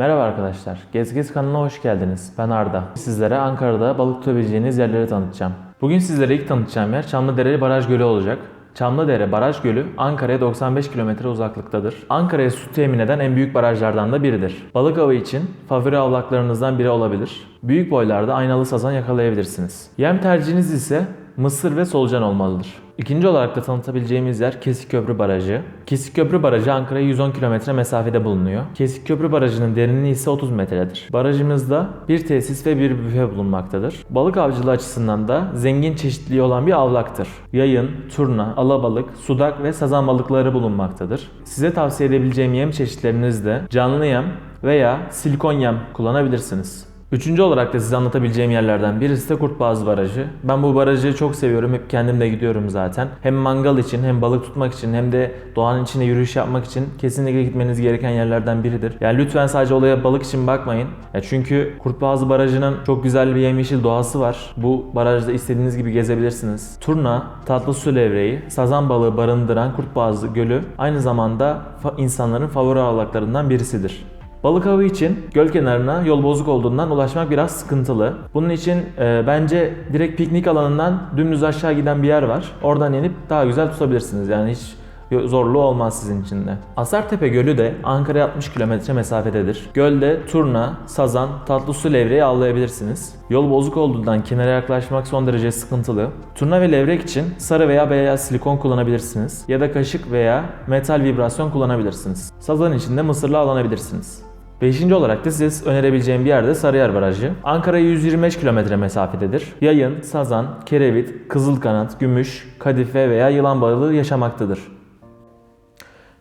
Merhaba arkadaşlar, Gez Gez kanalına hoş geldiniz. Ben Arda. Sizlere Ankara'da balık tutabileceğiniz yerleri tanıtacağım. Bugün sizlere ilk tanıtacağım yer Çamlıdere Baraj Gölü olacak. Çamlıdere Baraj Gölü Ankara'ya 95 kilometre uzaklıktadır. Ankara'ya su temin eden en büyük barajlardan da biridir. Balık avı için favori avlaklarınızdan biri olabilir. Büyük boylarda aynalı sazan yakalayabilirsiniz. Yem tercihiniz ise mısır ve solucan olmalıdır. İkinci olarak da tanıtabileceğimiz yer Kesikköprü Barajı. Kesikköprü Barajı Ankara'ya 110 kilometre mesafede bulunuyor. Kesikköprü Barajı'nın derinliği ise 30 metredir. Barajımızda bir tesis ve bir büfe bulunmaktadır. Balık avcılığı açısından da zengin çeşitliliği olan bir avlaktır. Yayın, turna, alabalık, sudak ve sazan balıkları bulunmaktadır. Size tavsiye edebileceğim yem çeşitleriniz de canlı yem veya silikon yem kullanabilirsiniz. Üçüncü olarak da size anlatabileceğim yerlerden birisi de Kurtboğaz Barajı. Ben bu barajı çok seviyorum. Hep kendim de gidiyorum zaten. Hem mangal için hem balık tutmak için hem de doğanın içinde yürüyüş yapmak için kesinlikle gitmeniz gereken yerlerden biridir. Yani lütfen sadece olaya balık için bakmayın. Ya çünkü Kurtboğaz Barajı'nın çok güzel bir yemyeşil doğası var. Bu barajda istediğiniz gibi gezebilirsiniz. Turna, tatlı su levreği, sazan balığı barındıran Kurtboğaz Gölü aynı zamanda insanların favori avlaklarından birisidir. Balık avı için göl kenarına yol bozuk olduğundan ulaşmak biraz sıkıntılı. Bunun için e, bence direkt piknik alanından dümdüz aşağı giden bir yer var. Oradan inip daha güzel tutabilirsiniz. Yani hiç zorluğu olmaz sizin için de. Asartepe Gölü de Ankara'ya 60 kilometre mesafededir. Gölde turna, sazan, tatlı su levreği avlayabilirsiniz. Yol bozuk olduğundan kenara yaklaşmak son derece sıkıntılı. Turna ve levrek için sarı veya beyaz silikon kullanabilirsiniz. Ya da kaşık veya metal vibrasyon kullanabilirsiniz. Sazan için de mısırla avlanabilirsiniz. Beşinci olarak da size önerebileceğim bir yerde Sarıyer Barajı. Ankara'ya 125 kilometre mesafededir. Yayın, sazan, kerevit, kızılkanat, gümüş, kadife veya yılan balığı yaşamaktadır.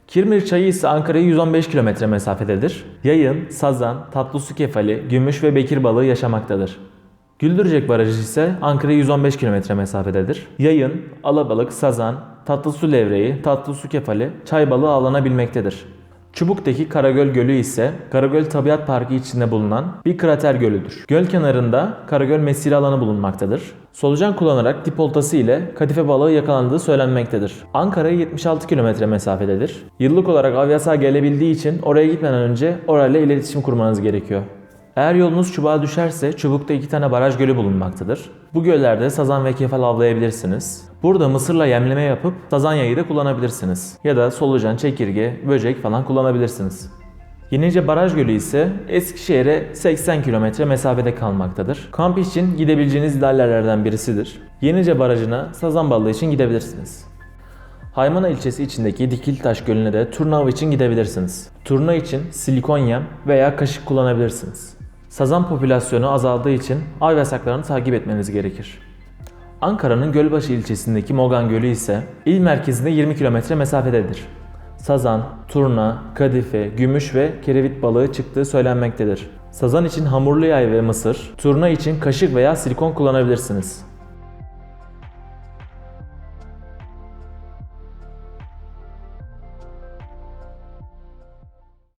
Kirmir çayı ise Ankara'ya 115 kilometre mesafededir. Yayın, sazan, tatlı su kefali, gümüş ve bekir balığı yaşamaktadır. Güldürecek Barajı ise Ankara'ya 115 kilometre mesafededir. Yayın, alabalık, sazan, tatlı su levreği, tatlı su kefali, çay balığı avlanabilmektedir. Çubuk'taki Karagöl Gölü ise Karagöl Tabiat Parkı içinde bulunan bir krater gölüdür. Göl kenarında Karagöl mesire alanı bulunmaktadır. Solucan kullanarak dip oltası ile kadife balığı yakalandığı söylenmektedir. Ankara'ya 76 kilometre mesafededir. Yıllık olarak av yasağı gelebildiği için oraya gitmeden önce orayla iletişim kurmanız gerekiyor. Eğer yolunuz çubuğa düşerse çubukta iki tane baraj gölü bulunmaktadır. Bu göllerde sazan ve kefal avlayabilirsiniz. Burada mısırla yemleme yapıp sazan yayı da kullanabilirsiniz. Ya da solucan, çekirge, böcek falan kullanabilirsiniz. Yenice Baraj Gölü ise Eskişehir'e 80 kilometre mesafede kalmaktadır. Kamp için gidebileceğiniz ideal yerlerden birisidir. Yenice Barajı'na sazan balığı için gidebilirsiniz. Haymana ilçesi içindeki Dikiltaş Gölü'ne de turna avı için gidebilirsiniz. Turna için silikon yem veya kaşık kullanabilirsiniz. Sazan popülasyonu azaldığı için av yasaklarını takip etmeniz gerekir. Ankara'nın Gölbaşı ilçesindeki Mogan Gölü ise il merkezinde 20 kilometre mesafededir. Sazan, turna, kadife, gümüş ve kerevit balığı çıktığı söylenmektedir. Sazan için hamurlu yay ve mısır, turna için kaşık veya silikon kullanabilirsiniz.